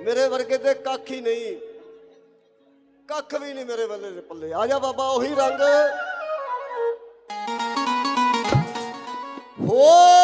ਮੇਰੇ ਵਰਗੇ ਤੇ ਕੱਖ ਹੀ ਨਹੀਂ। ਕੱਖ ਵੀ ਨਹੀਂ ਮੇਰੇ ਵੱਲੇ ਦੇ ਪੱਲੇ। ਆ ਜਾ ਬਾਬਾ, ਉਹੀ ਰੰਗ। ਹੋ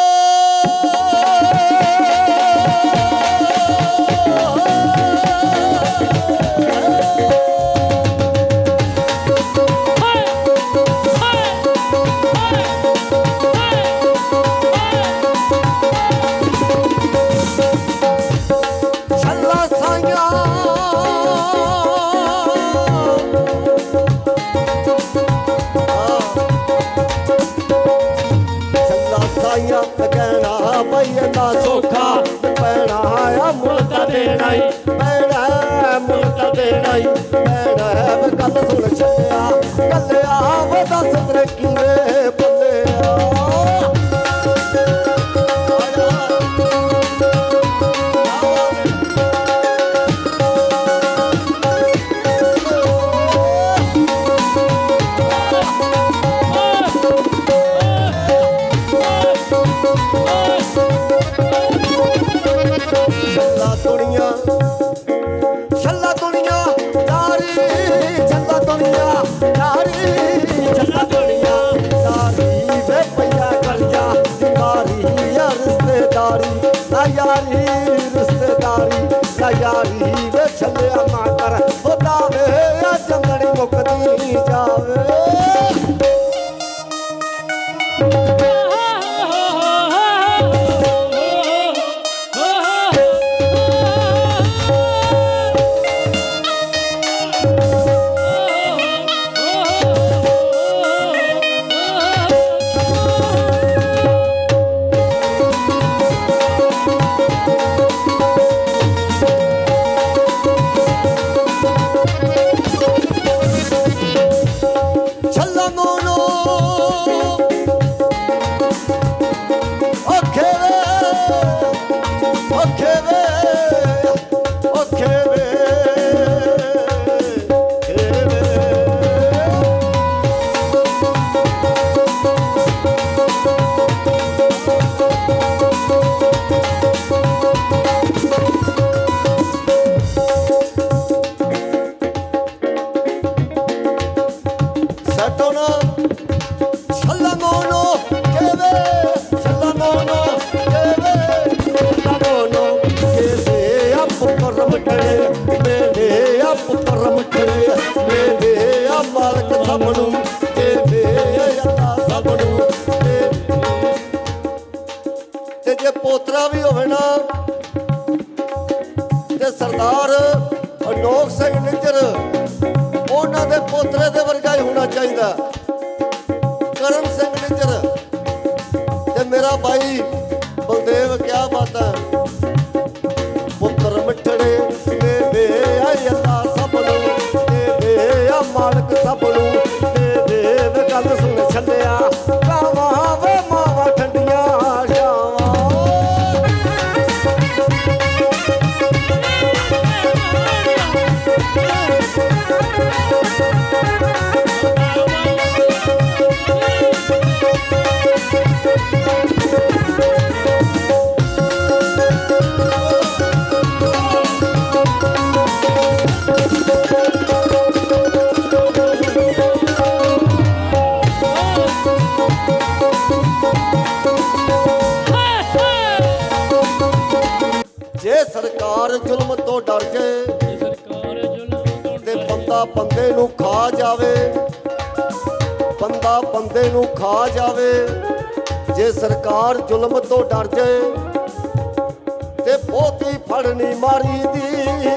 ਛੱਲਾ ਸਾਈਆਂ ਕਹਿਣਾ ਬਈ ਨਾ ਸੋਖਾ। ਪੈਣਾ ਆ ਮੁੱਲ ਤਾਂ ਦੇਣਾ ਹੀ ਪੈਣਾ ਮੁੱਲ ਤਾਂ ਦੇਣਾ ਹੀ ਪੈਣਾ ਵੇ ਗੱਲ ਸੁਣ ਛੱਡਿਆ। ਕੱਲਿਆ ਵੇ ਦੱਸ ਤੇਰੇ ਕਿਵੇਂ ਦੁਨੀਆ ਛੱਲਾ ਦੁਨੀਆ ਯਾਰੀ ਛੱਲਾ ਦੁਨੀਆ ਯਾਰੀ ਛੱਲਾ ਦੁਨੀਆ ਯਾਰੀ ਵੇ ਪਈਆ ਕਰਜਾ ਯਾਰੀ ਯਾ ਰਿਸ਼ਤੇਦਾਰੀ ਨਾ ਯਾਰੀ। ਸਭ ਨੂੰ ਕੇਵੇ ਅੱਲਾ ਸਭ ਨੂੰ ਤੇ ਜੇ ਪੋਤਰਾ ਵੀ ਹੋਵੇ ਨਾ, ਤੇ ਸਰਦਾਰ ਅਨੋਖ ਸਿੰਘ ਨਿੱਜਰ, ਉਹਨਾਂ ਦੇ ਪੋਤਰੇ ਦੇ ਵਰਗਾ ਹੀ ਹੋਣਾ ਚਾਹੀਦਾ। ਸਰਕਾਰ ਜ਼ੁਲਮ ਤੋਂ ਡਰ ਜੇ ਤੇ ਬੰਦਾ ਬੰਦੇ ਨੂੰ ਖਾ ਜਾਵੇ। ਬੰਦਾ ਬੰਦੇ ਨੂੰ ਖਾ ਜਾਵੇ। ਜੇ ਸਰਕਾਰ ਜ਼ੁਲਮ ਤੋਂ ਡਰ ਜਾਏ ਤੇ ਬਹੁਤੀ ਫੜਨੀ ਮਾਰੀ ਦੀ।